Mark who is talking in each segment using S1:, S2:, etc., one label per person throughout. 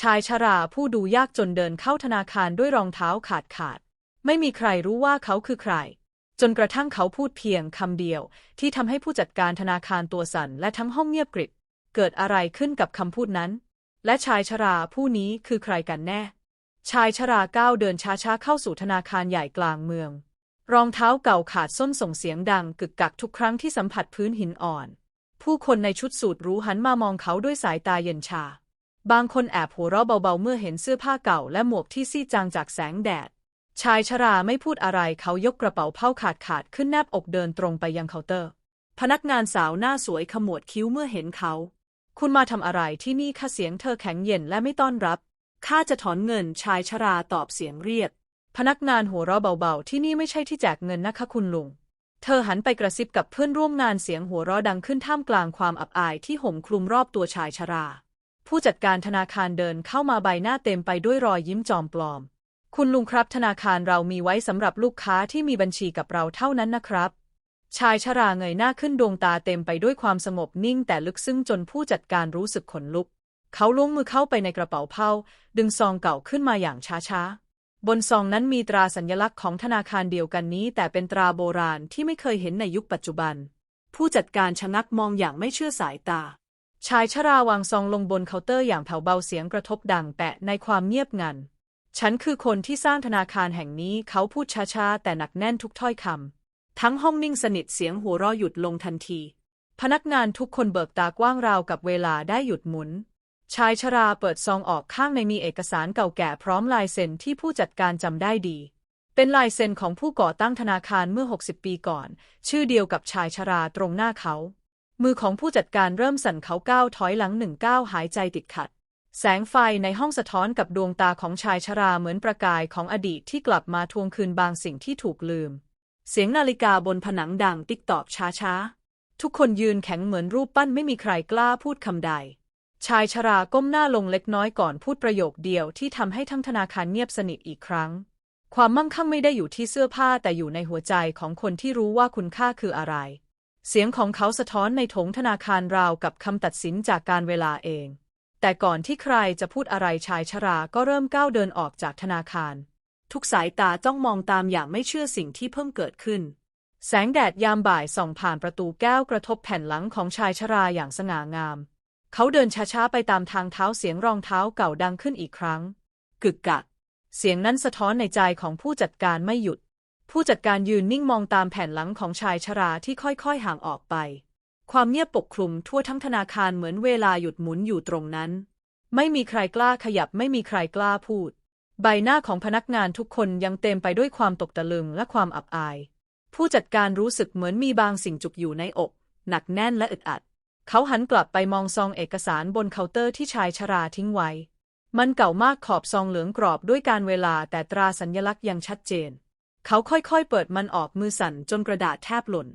S1: ชายชราผู้ดูยากจนเดินเข้าธนาคารด้วยรองเท้าขาดขาด ไม่มีใครรู้ว่าเขาคือใคร จนกระทั่งเขาพูดเพียงคำเดียว ที่ทำให้ผู้จัดการธนาคารตัวสั่นและทั้งห้องเงียบกริบ เกิดอะไรขึ้นกับคำพูดนั้น และชายชราผู้นี้คือใครกันแน่ ชายชราก้าวเดินช้าๆเข้าสู่ธนาคารใหญ่กลางเมือง รองเท้าเก่าขาดส้นส่งเสียงดังกึกกักทุกครั้งที่สัมผัสพื้นหินอ่อน ผู้คนในชุดสูทหรู้หันมามองเขาด้วยสายตาเย็นชา บางคนแอบหัวเราะเบาๆ เมื่อเห็นเสื้อผ้าเก่าและหมวกที่ซีดจางจากแสงแดด ชายชราไม่พูดอะไรเขายกกระเป๋าเผ้าขาดขาดขึ้นแนบอกเดินตรงไปยังเคาน์เตอร์ พนักงานสาวหน้าสวยขมวดคิ้วเมื่อเห็นเขา คุณมาทำอะไรที่นี่คะเสียงเธอแข็งเย็นและไม่ต้อนรับ ข้าจะถอนเงินชายชราตอบเสียงเรียบ พนักงานหัวเราะเบาๆ ที่นี่ไม่ใช่ที่แจกเงินนะคะคุณลุง เธอหันไปกระซิบกับเพื่อนร่วมงานเสียงหัวเราะดังขึ้นท่ามกลางความอับอายที่ห่มคลุมรอบตัวชายชรา ผู้จัดการธนาคารเดินเข้ามาใบหน้าเต็มไปด้วยรอยยิ้มจอมปลอม คุณลุงครับธนาคารเรามีไว้สำหรับลูกค้าที่มีบัญชีกับเราเท่านั้นนะครับ ชายชราเงยหน้าขึ้นดวงตาเต็มไปด้วยความสงบนิ่งแต่ลึกซึ้งจนผู้จัดการรู้สึกขนลุก เขาล้วงมือเข้าไปในกระเป๋าเผ้าดึงซองเก่าขึ้นมาอย่างช้าๆบนซองนั้นมีตราสัญลักษณ์ของธนาคารเดียวกันนี้ แต่เป็นตราโบราณที่ไม่เคยเห็นในยุคปัจจุบัน ผู้จัดการชะงักมองอย่างไม่เชื่อสายตา ชายชราวางซองลงบนเคาน์เตอร์อย่างแผ่วเบาเสียงกระทบดังแปะในความเงียบงัน ฉันคือคนที่สร้างธนาคารแห่งนี้เขาพูดช้าๆ แต่หนักแน่นทุกถ้อยคำ ทั้งห้องนิ่งสนิทเสียงหัวเราะหยุดลงทันที พนักงานทุกคนเบิกตากว้างราวกับเวลาได้หยุดหมุน ชายชราเปิดซองออกข้างในมีเอกสารเก่าแก่พร้อมลายเซ็นที่ผู้จัดการจำได้ดี เป็นลายเซ็นของผู้ก่อตั้งธนาคารเมื่อ 60 ปีก่อน ชื่อเดียวกับชายชราตรงหน้าเขา มือของผู้จัดการเริ่มสั่นเขาก้าวถอยหลังหนึ่งก้าวหายใจติดขัด แสงไฟในห้องสะท้อนกับดวงตาของชายชราเหมือนประกายของอดีตที่กลับมาทวงคืนบางสิ่งที่ถูกลืม เสียงนาฬิกาบนผนังดังติ๊กตอกช้าๆ ทุกคนยืนแข็งเหมือนรูปปั้นไม่มีใครกล้าพูดคำใด ชายชราก้มหน้าลงเล็กน้อยก่อนพูดประโยคเดียวที่ทำให้ทั้งธนาคารเงียบสนิทอีกครั้ง ความมั่งคั่งไม่ได้อยู่ที่เสื้อผ้าแต่อยู่ในหัวใจของคนที่รู้ว่าคุณค่าคืออะไร เสียงของเขาสะท้อนในถงธนาคารราวกับคำตัดสินจากการเวลาเอง แต่ก่อนที่ใครจะพูดอะไรชายชราก็เริ่มก้าวเดินออกจากธนาคาร ทุกสายตาจ้องมองตามอย่างไม่เชื่อสิ่งที่เพิ่งเกิดขึ้น แสงแดดยามบ่ายส่องผ่านประตูแก้วกระทบแผ่นหลังของชายชราอย่างสง่างาม เขาเดินช้าๆไปตามทางเท้าเสียงรองเท้าเก่าดังขึ้นอีกครั้ง กึกกัก เสียงนั้นสะท้อนในใจของผู้จัดการไม่หยุด ผู้จัดการยืนนิ่งมองตามแผ่นหลังของชายชราที่ค่อยๆห่างออกไป ความเงียบปกคลุมทั่วทั้งธนาคารเหมือนเวลาหยุดหมุนอยู่ตรงนั้น ไม่มีใครกล้าขยับไม่มีใครกล้าพูด ใบหน้าของพนักงานทุกคนยังเต็มไปด้วยความตกตะลึงและความอับอาย ผู้จัดการรู้สึกเหมือนมีบางสิ่งจุกอยู่ในอก หนักแน่นและอึดอัด เขาหันกลับไปมองซองเอกสารบนเคาน์เตอร์ที่ชายชราทิ้งไว้ มันเก่ามากขอบซองเหลืองกรอบด้วยการเวลาแต่ตราสัญลักษณ์ยังชัดเจน เขาค่อยๆ เปิดมันออกมือสั่นจนกระดาษแทบหล่น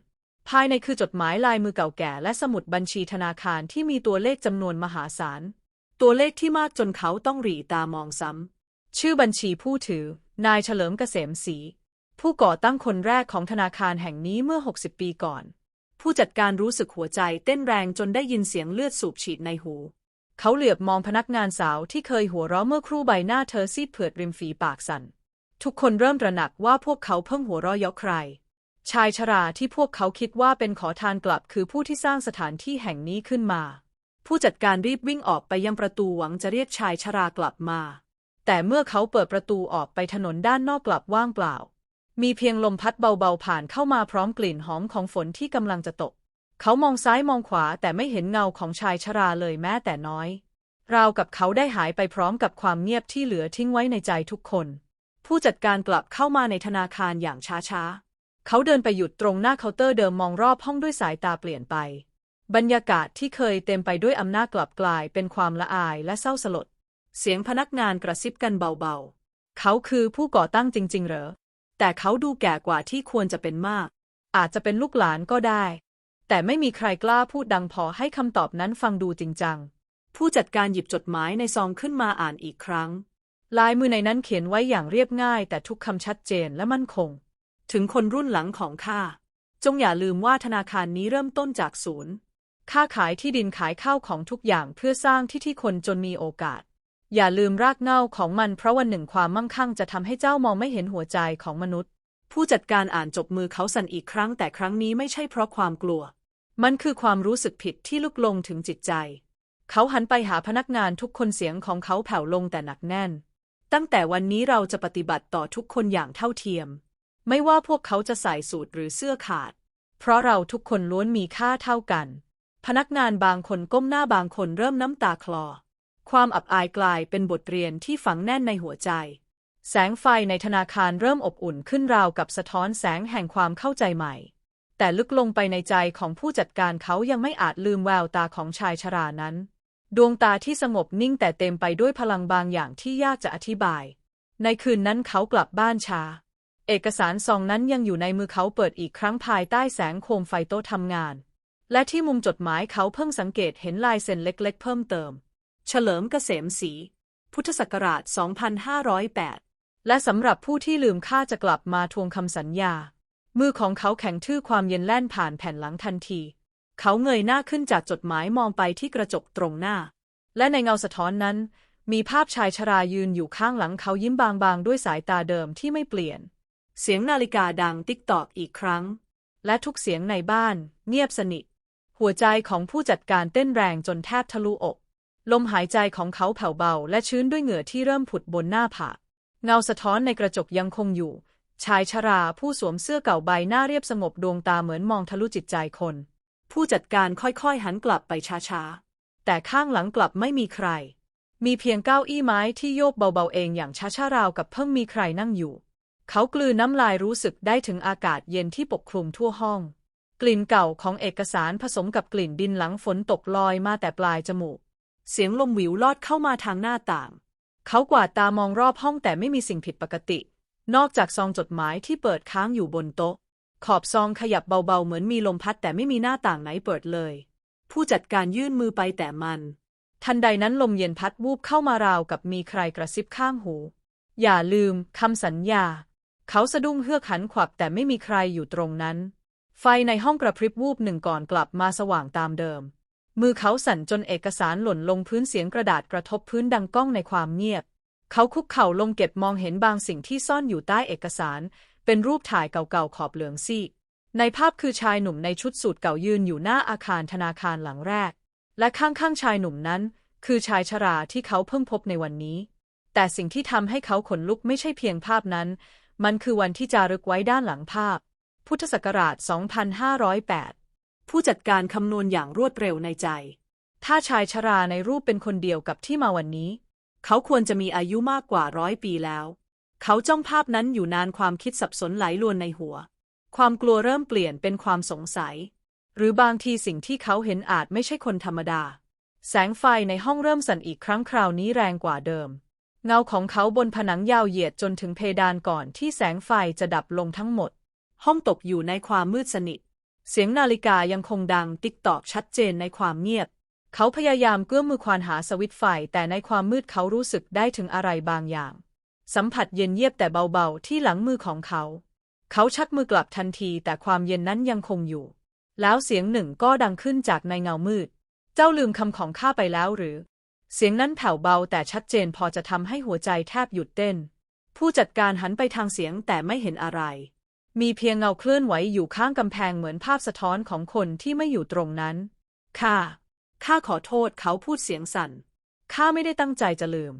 S1: ภายในคือจดหมายลายมือเก่าแก่และสมุดบัญชีธนาคารที่มีตัวเลขจำนวนมหาศาล ตัวเลขที่มากจนเขาต้องหรีตามองซ้ำ ชื่อบัญชีผู้ถือ นายเฉลิมเกษมศรี ผู้ก่อตั้งคนแรกของธนาคารแห่งนี้เมื่อ 60 ปีก่อน ผู้จัดการรู้สึกหัวใจเต้นแรงจนได้ยินเสียงเลือดสูบฉีดในหู เขาเหลือบมองพนักงานสาวที่เคยหัวเราะเมื่อครู่ใบหน้าเธอซีดเผือดริมฝีปากสั่น ทุกคนเริ่มตระหนักว่าพวกเขาเพิ่งหัวเราะเยาะใคร ชายชราที่พวกเขาคิดว่าเป็นขอทานกลับคือผู้ที่สร้างสถานที่แห่งนี้ขึ้นมา ผู้จัดการรีบวิ่งออกไปยังประตูหวังจะเรียกชายชรากลับมา แต่เมื่อเขาเปิดประตูออกไปถนนด้านนอกกลับว่างเปล่า มีเพียงลมพัดเบาๆผ่านเข้ามาพร้อมกลิ่นหอมของฝนที่กำลังจะตก เขามองซ้ายมองขวาแต่ไม่เห็นเงาของชายชราเลยแม้แต่น้อยราวกับเขาได้หายไปพร้อมกับความเงียบที่เหลือทิ้งไว้ในใจทุกคน ผู้จัดการกลับเข้ามาในธนาคารอย่างช้าๆ เขาเดินไปหยุดตรงหน้าเคาน์เตอร์เดิมมองรอบห้องด้วยสายตาเปลี่ยนไป บรรยากาศที่เคยเต็มไปด้วยอำนาจกลับกลายเป็นความละอายและเศร้าสลด เสียงพนักงานกระซิบกันเบาๆ เขาคือผู้ก่อตั้งจริง ๆ เหรอ แต่เขาดูแก่กว่าที่ควรจะเป็นมาก อาจจะเป็นลูกหลานก็ได้ แต่ไม่มีใครกล้าพูดดังพอให้คำตอบนั้นฟังดูจริงจัง ผู้จัดการหยิบจดหมายในซองขึ้นมาอ่านอีกครั้ง ลายมือในนั้นเขียนไว้อย่างเรียบง่าย แต่ทุกคำชัดเจนและมั่นคง ถึงคนรุ่นหลังของข้า จงอย่าลืมว่าธนาคารนี้เริ่มต้นจากศูนย์ค้าขายที่ดินขายข้าวของทุกอย่างเพื่อสร้างที่ที่คนจนมีโอกาส อย่าลืมรากเหง้าของมันเพราะวันหนึ่งความมั่งคั่งจะทำให้เจ้ามองไม่เห็นหัวใจของมนุษย์
S2: ผู้จัดการอ่านจบมือเขาสั่นอีกครั้ง แต่ครั้งนี้ไม่ใช่เพราะความกลัว
S1: มันคือความรู้สึกผิดที่ลุกลงถึงจิตใจ เขาหันไปหาพนักงานทุกคนเสียงของเขาแผ่วลงแต่หนักแน่น
S2: ตั้งแต่วันนี้เราจะปฏิบัติต่อทุกคนอย่างเท่าเทียม
S1: ไม่ว่าพวกเขาจะใส่สูทหรือเสื้อขาด เพราะเราทุกคนล้วนมีค่าเท่ากัน พนักงานบางคนก้มหน้าบางคนเริ่มน้ำตาคลอ ความอับอายกลายเป็นบทเรียนที่ฝังแน่นในหัวใจ แสงไฟในธนาคารเริ่มอบอุ่นขึ้นราวกับสะท้อนแสงแห่งความเข้าใจใหม่ แต่ลึกลงไปในใจของผู้จัดการเขายังไม่อาจลืมแววตาของชายชรานั้น ดวงตาที่สงบนิ่งแต่เต็มไปด้วยพลังบางอย่างที่ยากจะอธิบาย ในคืนนั้นเขากลับบ้านช้า เอกสารซองนั้นยังอยู่ในมือเขาเปิดอีกครั้งภายใต้แสงโคมไฟโต๊ะทำงาน และที่มุมจดหมายเขาเพิ่งสังเกตเห็นลายเซ็นเล็ก ๆ เพิ่มเติม
S2: เฉลิมเกษมศรีพุทธศักราช 2508
S1: และสำหรับผู้ที่ลืมค่าจะกลับมาทวงคำสัญญา มือของเขาแข็งทื่อความเย็นแล่นผ่านแผ่นหลังทันที เขาเงยหน้าขึ้นจากจดหมายมองไปที่กระจกตรงหน้า และในเงาสะท้อนนั้น มีภาพชายชรายืนอยู่ข้างหลังเขายิ้มบางๆ ด้วยสายตาเดิมที่ไม่เปลี่ยน
S2: เสียงนาฬิกาดังติ๊กตอกอีกครั้ง
S1: และทุกเสียงในบ้าน เงียบสนิท หัวใจของผู้จัดการเต้นแรงจนแทบทะลุอก ลมหายใจของเขาแผ่วเบา และชื้นด้วยเหงื่อที่เริ่มผุดบนหน้าผากเงาสะท้อนในกระจกยังคงอยู่ ชายชราผู้สวมเสื้อเก่าใบหน้าเรียบสงบดวงตาเหมือนมองทะลุจิตใจคน
S2: ผู้จัดการค่อยๆหันกลับไปช้าๆ
S1: แต่ข้างหลังกลับไม่มีใคร มีเพียงเก้าอี้ไม้ที่โยกเบาๆเองอย่างช้าๆราวกับเพิ่งมีใครนั่งอยู่ เขากลืนน้ำลายรู้สึกได้ถึงอากาศเย็นที่ปกคลุมทั่วห้อง กลิ่นเก่าของเอกสารผสมกับกลิ่นดินหลังฝนตกลอยมาแต่ปลายจมูก
S2: เสียงลมหวิวลอดเข้ามาทางหน้าต่าง
S1: เขากวาดตามองรอบห้องแต่ไม่มีสิ่งผิดปกติ นอกจากซองจดหมายที่เปิดค้างอยู่บนโต๊ะ ขอบซองขยับเบาๆ เหมือนมีลมพัดแต่ไม่มีหน้าต่างไหนเปิดเลย
S2: ผู้จัดการยื่นมือไปแต่มัน
S1: ทันใดนั้นลมเย็นพัดวูบเข้ามาราวกับมีใครกระซิบข้างหู อย่าลืมคำสัญญา เขาสะดุ้งเฮือกหันขวับแต่ไม่มีใครอยู่ตรงนั้น ไฟในห้องกระพริบวูบหนึ่งก่อนกลับมาสว่างตามเดิม มือเขาสั่นจนเอกสารหล่นลงพื้นเสียงกระดาษกระทบพื้นดังก้องในความเงียบ เขาคุกเข่าลงเก็บมองเห็นบางสิ่งที่ซ่อนอยู่ใต้เอกสาร เป็นรูปถ่ายเก่าๆขอบเหลืองซีก ในภาพคือชายหนุ่มในชุดสูทเก่ายืนอยู่หน้าอาคารธนาคารหลังแรก และข้างๆชายหนุ่มนั้น คือชายชราที่เขาเพิ่งพบในวันนี้ แต่สิ่งที่ทำให้เขาขนลุกไม่ใช่เพียงภาพนั้น มันคือวันที่จารึกไว้ด้านหลังภาพ พุทธศักราช 2508
S2: ผู้จัดการคำนวณอย่างรวดเร็วในใจ
S1: ถ้าชายชราในรูปเป็นคนเดียวกับที่มาวันนี้
S2: เขาควรจะมีอายุมากกว่าร้อยปีแล้ว เขาจ้องภาพนั้นอยู่นานความคิดสับสนไหลลวนในหัว ความกลัวเริ่มเปลี่ยนเป็นความสงสัย หรือบางทีสิ่งที่เขาเห็นอาจไม่ใช่คนธรรมดา แสงไฟในห้องเริ่มสั่นอีกครั้งคราวนี้แรงกว่าเดิม เงาของเขาบนผนังยาวเหยียดจนถึงเพดานก่อนที่แสงไฟจะดับลงทั้งหมด ห้องตกอยู่ในความมืดสนิท เสียงนาฬิกายังคงดังติ๊กตอกชัดเจนในความเงียบ
S1: เขาพยายามเกื้อมมือควานหาสวิตไฟแต่ในความมืดเขารู้สึกได้ถึงอะไรบางอย่าง สัมผัสเย็นเยียบแต่เบาๆที่หลังมือของเขา เขาชักมือกลับทันทีแต่ความเย็นนั้นยังคงอยู่ แล้วเสียงหนึ่งก็ดังขึ้นจากในเงามืด เจ้าลืมคำของข้าไปแล้วหรือ เสียงนั้นแผ่วเบาแต่ชัดเจนพอจะทำให้หัวใจแทบหยุดเต้น ผู้จัดการหันไปทางเสียงแต่ไม่เห็นอะไร มีเพียงเงาเคลื่อนไหวอยู่ข้างกำแพงเหมือนภาพสะท้อนของคนที่ไม่อยู่ตรงนั้น
S2: ข้า ข้าขอโทษเขาพูดเสียงสั่น
S1: ข้าไม่ได้ตั้งใจจะลืม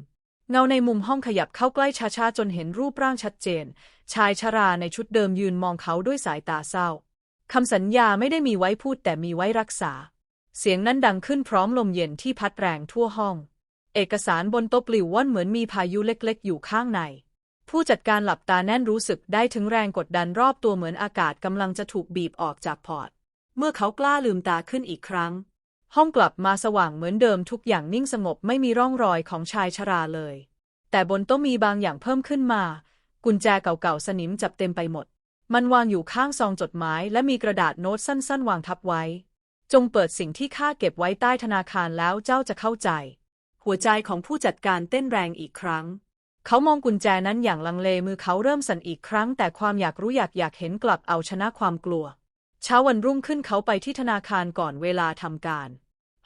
S1: เงาในมุมห้องขยับเข้าใกล้ช้าๆจนเห็นรูปร่างชัดเจน ชายชราในชุดเดิมยืนมองเขาด้วยสายตาเศร้าคำสัญญาไม่ได้มีไว้พูดแต่มีไว้รักษา เสียงนั้นดังขึ้นพร้อมลมเย็นที่พัดแรงทั่วห้อง เอกสารบนโต๊ะปลิวว่อนเหมือนมีพายุเล็กๆ อยู่ข้างใน ผู้จัดการหลับตาแน่นรู้สึกได้ถึงแรงกดดันรอบตัวเหมือนอากาศกำลังจะถูกบีบออกจากพอร์ต
S2: เมื่อเขากล้าลืมตาขึ้นอีกครั้ง
S1: ห้องกลับมาสว่างเหมือนเดิมทุกอย่างนิ่งสงบไม่มีร่องรอยของชายชราเลย แต่บนโต๊ะมีบางอย่างเพิ่มขึ้นมา กุญแจเก่าๆสนิมจับเต็มไปหมด มันวางอยู่ข้างซองจดหมาย และมีกระดาษโน้ตสั้นๆ วางทับไว้ จงเปิดสิ่งที่ข้าเก็บไว้ใต้ธนาคารแล้วเจ้าจะเข้าใจ
S2: หัวใจของผู้จัดการเต้นแรงอีกครั้ง
S1: เขามองกุญแจนั้นอย่างลังเลมือเขาเริ่มสั่นอีกครั้ง แต่ความอยากรู้อยากอยากเห็นกลับเอาชนะความกลัว เช้าวันรุ่งขึ้นเขาไปที่ธนาคารก่อนเวลาทำการ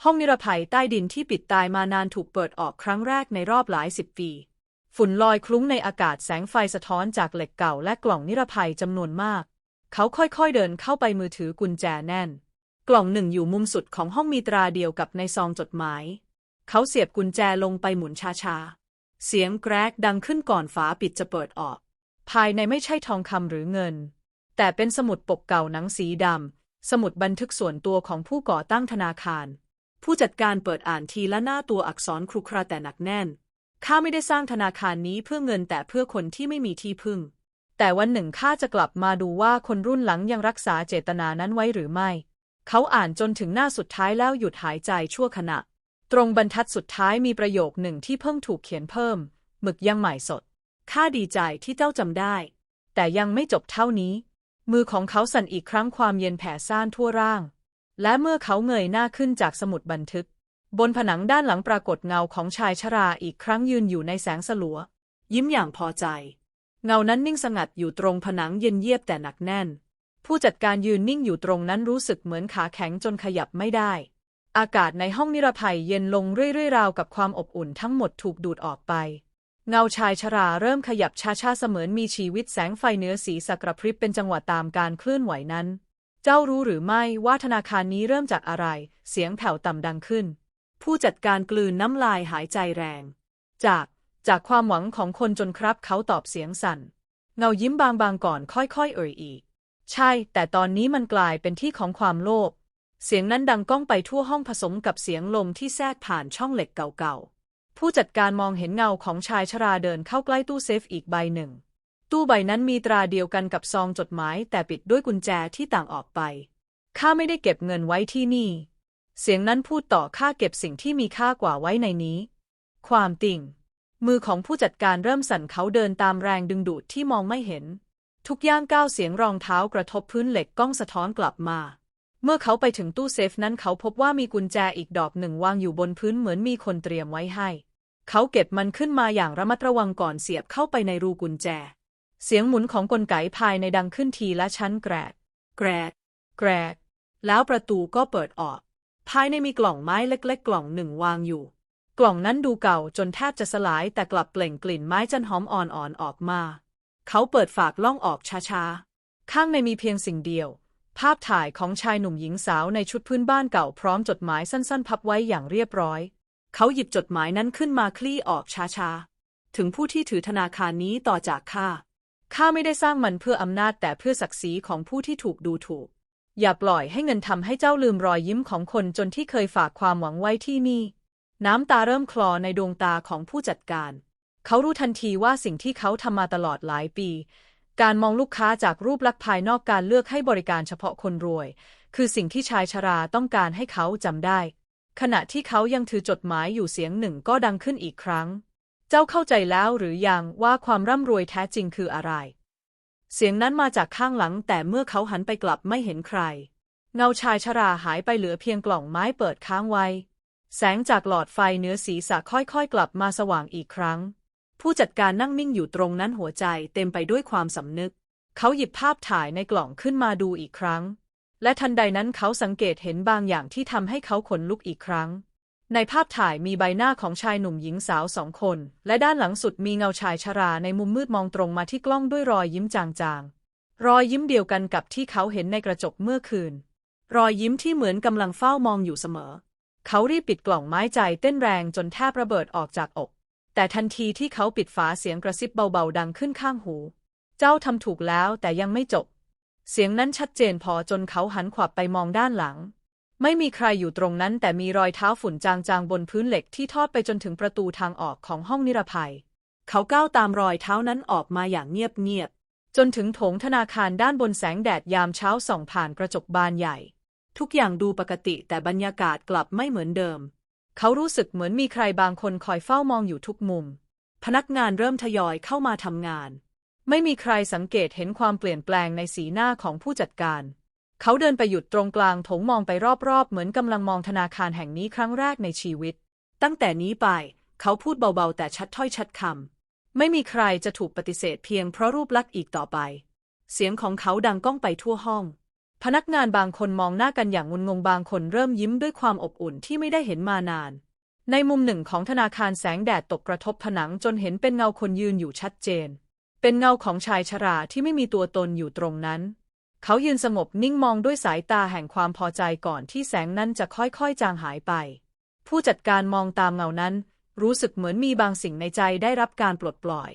S2: ห้องนิรภัยใต้ดินที่ปิดตายมานานถูกเปิดออกครั้งแรกในรอบหลายสิบปี ฝุ่นลอยคลุ้งในอากาศแสงไฟสะท้อนจากเหล็กเก่าและกล่องนิรภัยจำนวนมาก เขาค่อยๆเดินเข้าไปมือถือกุญแจแน่น กล่องหนึ่งอยู่มุมสุดของห้องมีตราเดียวกับในซองจดหมาย เขาเสียบกุญแจลงไปหมุนช้าๆ เสียงแกรกดังขึ้นก่อนฝาปิดจะเปิดออก ภายในไม่ใช่ทองคำหรือเงิน แต่เป็นสมุดปกเก่าหนังสีดำสมุดบันทึกส่วนตัวของผู้ก่อตั้งธนาคาร ผู้จัดการเปิดอ่านทีละหน้าตัวอักษรครุขระแต่หนักแน่น ข้าไม่ได้สร้างธนาคารนี้เพื่อเงินแต่เพื่อคนที่ไม่มีที่พึ่ง แต่วันหนึ่งข้าจะกลับมาดูว่าคนรุ่นหลังยังรักษาเจตนานั้นไว้หรือไม่ เขาอ่านจนถึงหน้าสุดท้ายแล้วหยุดหายใจชั่วขณะ ตรงบรรทัดสุดท้ายมีประโยคหนึ่งที่เพิ่งถูกเขียนเพิ่ม หมึกยังใหม่สด ข้าดีใจที่เจ้าจำได้ แต่ยังไม่จบเท่านี้ มือของเขาสั่นอีกครั้งความเย็นแผ่ซ่านทั่วร่าง และเมื่อเขาเงยหน้าขึ้นจากสมุดบันทึก บนผนังด้านหลังปรากฏเงาของชายชราอีกครั้งยืนอยู่ในแสงสลัว ยิ้มอย่างพอใจ เงานั้นนิ่งสงัดอยู่ตรงผนังเย็นเยียบแต่หนักแน่น ผู้จัดการยืนนิ่งอยู่ตรงนั้นรู้สึกเหมือนขาแข็งจนขยับไม่ได้ อากาศในห้องนิรภัยเย็นลงเรื่อยๆราวกับความอบอุ่นทั้งหมดถูกดูดออกไป เงาชายชราเริ่มขยับช้าๆเสมือนมีชีวิตแสงไฟเหนือสีสกระพริบเป็นจังหวะตามการเคลื่อนไหวนั้น เจ้ารู้หรือไม่ว่าธนาคารนี้เริ่มจากอะไร เสียงแผ่วต่ำดังขึ้น ผู้จัดการกลืนน้ำลายหายใจแรง จาก จากความหวังของคนจนครับเขาตอบเสียงสั่น เงายิ้มบางๆก่อนค่อยๆ เอ่ยอีก ใช่ แต่ตอนนี้มันกลายเป็นที่ของความโลภ เสียงนั้นดังก้องไปทั่วห้องผสมกับเสียงลมที่แทรกผ่านช่องเหล็กเก่าๆ ผู้จัดการมองเห็นเงาของชายชราเดินเข้าใกล้ตู้เซฟอีกใบหนึ่ง ตู้ใบนั้นมีตราเดียวกันกับซองจดหมาย แต่ปิดด้วยกุญแจที่ต่างออกไป ข้าไม่ได้เก็บเงินไว้ที่นี่ เสียงนั้นพูดต่อข้าเก็บสิ่งที่มีค่ากว่าไว้ในนี้ ความติ่ง มือของผู้จัดการเริ่มสั่นเขาเดินตามแรงดึงดูดที่มองไม่เห็น ทุกย่างก้าวเสียงรองเท้ากระทบพื้นเหล็กก้องสะท้อนกลับมา เมื่อเขาไปถึงตู้เซฟนั้นเขาพบว่ามีกุญแจอีกดอกหนึ่งวางอยู่บนพื้นเหมือนมีคนเตรียมไว้ให้ เขาเก็บมันขึ้นมาอย่างระมัดระวังก่อนเสียบเข้าไปในรูกุญแจ เสียงหมุนของกลไกภายในดังขึ้นทีละชั้นแกรก แกรก แกรก แล้วประตูก็เปิดออก ภายในมีกล่องไม้เล็กๆ กล่องหนึ่งวางอยู่ กล่องนั้นดูเก่าจนแทบจะสลายแต่กลับเปล่งกลิ่นไม้จันหอมอ่อนๆออกมา เขาเปิดฝากล่องออกช้าๆ ข้างในมีเพียงสิ่งเดียว ภาพถ่ายของชายหนุ่มหญิงสาวในชุดพื้นบ้านเก่าพร้อมจดหมายสั้นๆ พับไว้อย่างเรียบร้อย เขาหยิบจดหมายนั้นขึ้นมาคลี่ออกช้าๆ ถึงผู้ที่ถือธนาคารนี้ต่อจากข้า ข้าไม่ได้สร้างมันเพื่ออำนาจแต่เพื่อศักดิ์ศรีของผู้ที่ถูกดูถูก อย่าปล่อยให้เงินทำให้เจ้าลืมรอยยิ้มของคนจนที่เคยฝากความหวังไว้ที่นี่ น้ำตาเริ่มคลอในดวงตาของผู้จัดการ เขารู้ทันทีว่าสิ่งที่เขาทำมาตลอดหลายปี การมองลูกค้าจากรูปลักษณ์ภายนอกการเลือกให้บริการเฉพาะคนรวย คือสิ่งที่ชายชราต้องการให้เขาจำได้ ขณะที่เขายังถือจดหมายอยู่เสียงหนึ่งก็ดังขึ้นอีกครั้ง เจ้าเข้าใจแล้วหรือยังว่าความร่ำรวยแท้จริงคืออะไร เสียงนั้นมาจากข้างหลังแต่เมื่อเขาหันไปกลับไม่เห็นใคร เงาชายชราหายไปเหลือเพียงกล่องไม้เปิดค้างไว้ แสงจากหลอดไฟเนื้อศีรษะค่อยๆ กลับมาสว่างอีกครั้ง ผู้จัดการนั่งนิ่งอยู่ตรงนั้นหัวใจเต็มไปด้วยความสำนึก เขาหยิบภาพถ่ายในกล่องขึ้นมาดูอีกครั้ง และทันใดนั้นเขาสังเกตเห็นบางอย่างที่ทำให้เขาขนลุกอีกครั้ง ในภาพถ่ายมีใบหน้าของชายหนุ่มหญิงสาวสองคน และด้านหลังสุดมีเงาชายชราในมุมมืดมองตรงมาที่กล้องด้วยรอยยิ้มจางๆ รอยยิ้มเดียวกันกับที่เขาเห็นในกระจกเมื่อคืน รอยยิ้มที่เหมือนกำลังเฝ้ามองอยู่เสมอ เขารีบปิดกล่องไม้ใจเต้นแรงจนแทบระเบิดออกจากอก แต่ทันทีที่เขาปิดฝาเสียงกระซิบเบาๆดังขึ้นข้างหู เจ้าทำถูกแล้วแต่ยังไม่จบ เสียงนั้นชัดเจนพอจนเขาหันขวับไปมองด้านหลัง ไม่มีใครอยู่ตรงนั้นแต่มีรอยเท้าฝุ่นจางๆ บนพื้นเหล็กที่ทอดไปจนถึงประตูทางออกของห้องนิรภัย เขาก้าวตามรอยเท้านั้นออกมาอย่างเงียบๆ จนถึงโถงธนาคารด้านบนแสงแดดยามเช้าส่องผ่านกระจกบานใหญ่ ทุกอย่างดูปกติแต่บรรยากาศกลับไม่เหมือนเดิม เขารู้สึกเหมือนมีใครบางคนคอยเฝ้ามองอยู่ทุกมุม พนักงานเริ่มทยอยเข้ามาทำงาน ไม่มีใครสังเกตเห็นความเปลี่ยนแปลงในสีหน้าของผู้จัดการ เขาเดินไปหยุดตรงกลางถงมองไปรอบๆ เหมือนกำลังมองธนาคารแห่งนี้ครั้งแรกในชีวิต ตั้งแต่นี้ไป เขาพูดเบาๆ แต่ชัดถ้อยชัดคำ ไม่มีใครจะถูกปฏิเสธเพียงเพราะรูปลักษณ์อีกต่อไป เสียงของเขาดังก้องไปทั่วห้อง
S1: พนักงานบางคนมองหน้ากันอย่างงุนงงบางคนเริ่มยิ้มด้วยความอบอุ่นที่ไม่ได้เห็นมานาน ในมุมหนึ่งของธนาคารแสงแดดตกกระทบผนังจนเห็นเป็นเงาคนยืนอยู่ชัดเจน เป็นเงาของชายชราที่ไม่มีตัวตนอยู่ตรงนั้น เขายืนสงบนิ่งมองด้วยสายตาแห่งความพอใจก่อนที่แสงนั้นจะค่อยๆ จางหายไป ผู้จัดการมองตามเงานั้น รู้สึกเหมือนมีบางสิ่งในใจได้รับการปลดปล่อย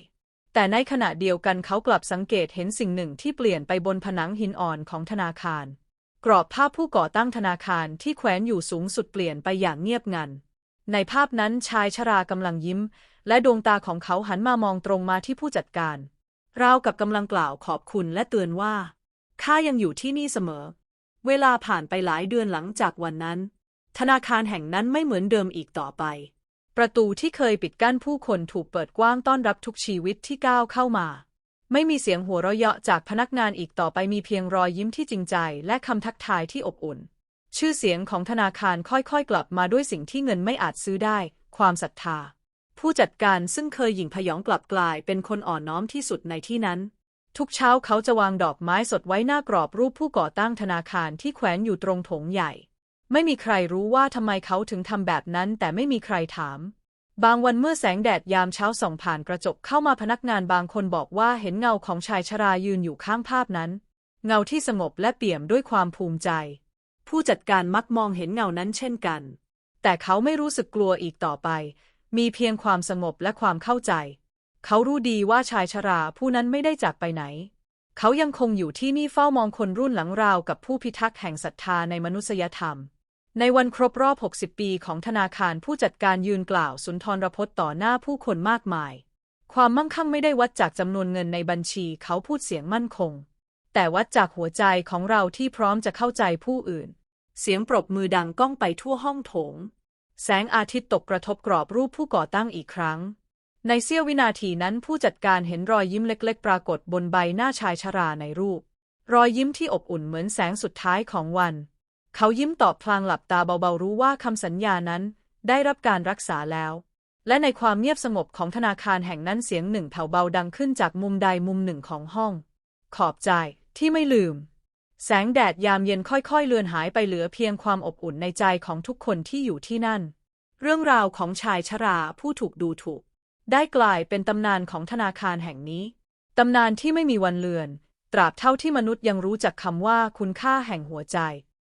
S1: แต่ในขณะเดียวกันเขากลับสังเกตเห็นสิ่งหนึ่งที่เปลี่ยนไปบนผนังหินอ่อนของธนาคาร กรอบภาพผู้ก่อตั้งธนาคารที่แขวนอยู่สูงสุดเปลี่ยนไปอย่างเงียบงัน ในภาพนั้นชายชรากำลังยิ้ม และดวงตาของเขาหันมามองตรงมาที่ผู้จัดการราวกับกำลังกล่าวขอบคุณและเตือนว่า ข้ายังอยู่ที่นี่เสมอ เวลาผ่านไปหลายเดือนหลังจากวันนั้น ธนาคารแห่งนั้นไม่เหมือนเดิมอีกต่อไป ประตูที่เคยปิดกั้นผู้คนถูกเปิดกว้างต้อนรับทุกชีวิตที่ก้าวเข้ามา ไม่มีเสียงหัวเราะเยาะจากพนักงานอีกต่อไปมีเพียงรอยยิ้มที่จริงใจ และคำทักทายที่อบอุ่น ชื่อเสียงของธนาคารค่อยๆ กลับมาด้วยสิ่งที่เงินไม่อาจซื้อได้ ความศรัทธา ผู้จัดการซึ่งเคยหยิ่งพยองกลับกลายเป็นคนอ่อนน้อมที่สุดในที่นั้น ทุกเช้าเขาจะวางดอกไม้สดไว้หน้ากรอบรูปผู้ก่อตั้งธนาคารที่แขวนอยู่ตรงโถงใหญ่ ไม่มีใครรู้ว่าทำไมเขาถึงทำแบบนั้น แต่ไม่มีใครถาม บางวันเมื่อแสงแดดยามเช้าส่องผ่านกระจกเข้ามาพนักงานบางคนบอกว่าเห็นเงาของชายชรายืนอยู่ข้างภาพนั้น เงาที่สงบและเปี่ยมด้วยความภูมิใจ ผู้จัดการมักมองเห็นเงานั้นเช่นกัน แต่เขาไม่รู้สึกกลัวอีกต่อไป มีเพียงความสงบและความเข้าใจ เขารู้ดีว่าชายชราผู้นั้นไม่ได้จากไปไหน เขายังคงอยู่ที่นี่เฝ้ามองคนรุ่นหลังราวกับผู้พิทักษ์แห่งศรัทธาในมนุษยธรรม ในวันครบรอบ 60 ปีของธนาคารผู้จัดการยืนกล่าวสุนทรพจน์ต่อหน้าผู้คนมากมาย ความมั่งคั่งไม่ได้วัดจากจำนวนเงินในบัญชีเขาพูดเสียงมั่นคง แต่วัดจากหัวใจของเราที่พร้อมจะเข้าใจผู้อื่น เสียงปรบมือดังก้องไปทั่วห้องโถง แสงอาทิตย์ตกกระทบกรอบรูปผู้ก่อตั้งอีกครั้ง ในเสี้ยววินาทีนั้นผู้จัดการเห็นรอยยิ้มเล็กๆ ปรากฏบนใบหน้าชายชราในรูป รอยยิ้มที่อบอุ่นเหมือนแสงสุดท้ายของวัน เขายิ้มตอบพลางหลับตาเบาๆรู้ว่าคำสัญญานั้นได้รับการรักษาแล้ว และในความเงียบสงบของธนาคารแห่งนั้นเสียงหนึ่งแผ่วเบาดังขึ้นจากมุมใดมุมหนึ่งของห้อง ขอบใจที่ไม่ลืม แสงแดดยามเย็นค่อยๆ เลือนหายไปเหลือเพียงความอบอุ่นในใจของทุกคนที่อยู่ที่นั่น เรื่องราวของชายชราผู้ถูกดูถูก ได้กลายเป็นตำนานของธนาคารแห่งนี้ ตำนานที่ไม่มีวันเลือน ตราบเท่าที่มนุษย์ยังรู้จักคำว่าคุณค่าแห่งหัวใจ